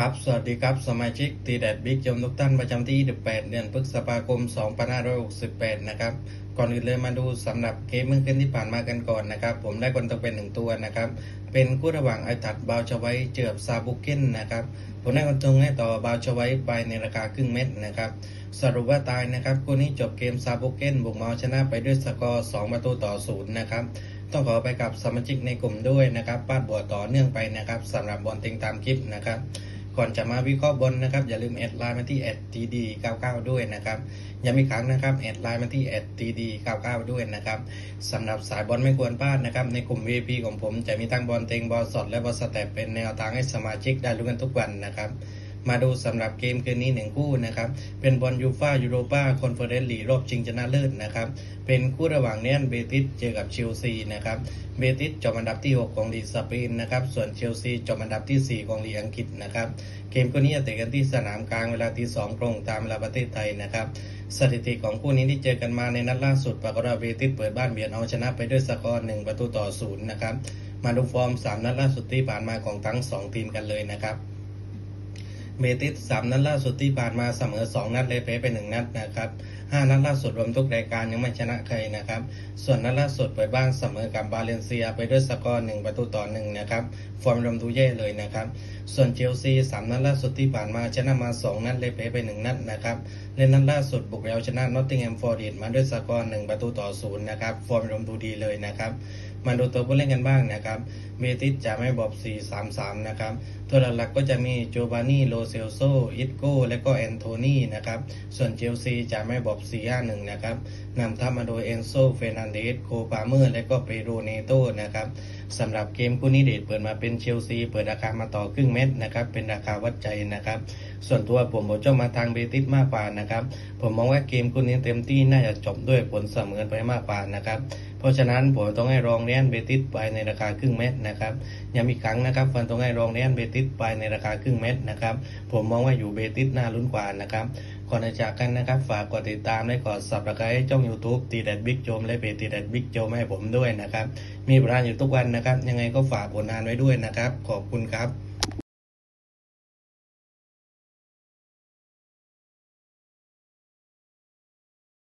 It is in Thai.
ครับ สวัสดีครับ สมาชิกตีแดดบิ๊กยมทุกท่านประจำที่28เดือนพฤษภาคม 2568 นะครับ ก่อนอื่นเลยมาดูสำหรับเกมเมื่อคืนที่ผ่านมากันก่อนนะครับ ผมได้คนตกเป็นหนึ่งตัวนะครับ เป็นคู่ระหว่างไอตัดบาวชไว้เจือบซาบุกเก้นนะครับผมได้คนตรงให้ต่อบาวชไว้ไปในราคาครึ่งเม็ดนะครับ สรุปว่าตายนะครับคู่นี้จบเกมซาบุกเก้นบุกมาเอาชนะไปด้วยสกอร์2ประตูต่อศูนย์นะครับต้องขอไปกับสมาชิกในกลุ่มด้วยนะครับป้าดบัวต่อเนื่องไปนะครับสำหรับบอลติงตามคลิปนะครับ ก่อนจะมาวิเคราะห์บนนะครับอย่าลืมแอดไลน์มาที่ @td99 ด้วยนะครับย้ำอีกครั้งนะครับแอดไลน์มาที่ @td99 ด้วยนะครับสำหรับสายบอลไม่ควรพลาดนะครับในกลุ่ม VIP ของผมจะมีทั้งบอลเต็งบอลสดและบอลสเต็ปเป็นแนวทางให้สมาชิกได้รู้กันทุกวันนะครับ มาดูสำหรับเกมคืนนี้หนึ่งคู่นะครับ เป็นบอลยูฟ่ายูโรปาคอนเฟอเรนซ์ลีกรอบชิงชนะเลิศนะครับ เป็นคู่ระหว่างเนียนเบติสเจอกับเชลซีนะครับ เบติสจบอันดับที่ 6 ของลีกสเปนนะครับ ส่วนเชลซีจบอันดับที่ 4 ของลีกอังกฤษนะครับ เกมคู่นี้จะเตะกันที่สนามกลางเวลาที่2ตรงตามเวลาประเทศไทยนะครับสถิติของคู่นี้ที่เจอกันมาในนัดล่าสุดปรากฏว่าเบติสเปิดบ้านเบียดเอาชนะไปด้วยสกอร์1ประตูต่อ0นะครับ มาดูฟอร์ม 3 นัดล่าสุดที่ผ่านมาของทั้ง 2 ทีมกันเลยนะครับ เบติสสามนัดล่าสุดที่ผ่านมาเสมอสองนัดเลยแพ้ไปหนึ่งนัดนะครับ ห้านัดล่าสุดรวมทุกรายการยังไม่ชนะใครนะครับ ส่วนนัดล่าสุดเปิดบ้านเสมอกับบาเลนเซียไปด้วยสกอร์1ประตูต่อ1นะครับ ฟอร์มรวมดูแย่เลยนะครับ ส่วนเชลซีสามนัดล่าสุดที่ผ่านมาชนะมา 2 นัดเลยแพ้ไป 1 นัดนะครับเล่นนัดล่าสุดบุกเอาชนะนอตติงแฮมฟอร์ดมาด้วยสกอร์1ประตูต่อ0นะครับ ฟอร์มรวมดูดีเลยนะครับมาดูตัวผู้เล่นกันบ้างนะครับเบติสจะไม่บอก4-3-3 นะครับ ตัวหลักๆก็จะมีโจบานี่ โลเซลโซ อิตโก้ และก็แอนโทนีนะครับ ส่วนเชลซีจะไม่บอก4-5-1 นะครับนำทัพมาโดยเอนโซเฟรนันเดสโคปาเมอร์ และก็เปโรเนโตนะครับสำหรับเกมคู่นี้เดทเปิดมาเป็นเชลซี เปิดราคามาต่อครึ่งเม็ดนะครับ เป็นราคาวัดใจนะครับ ส่วนตัวผมผมจะมาทางเบติสมากกว่านะครับ ผมมองว่าเกมคู่นี้เต็มที่น่าจะจบด้วยผลเสมอไปมากกว่านะครับ เพราะฉะนั้นผมต้องให้รองเนียนเบติสไปในราคาครึ่งเม็ดนะครับย้ำอีกครั้งนะครับฟันต้องให้รองเนียนเบติสไปในราคาครึ่งเม็ดนะครับ ผมมองว่าอยู่เบติสน่าลุ้นกว่านะครับก่อนจะจากกันนะครับ ฝากกดติดตามและกดสับสไครต์ช่อง YouTube ตีแดดบิ๊กโจมและเพจตีแดดบิ๊กโจมให้ผมด้วยนะครับ มีผลงานอยู่ทุกวันนะครับ ยังไงก็ฝากผลงานไว้ด้วยนะครับ ขอบคุณครับ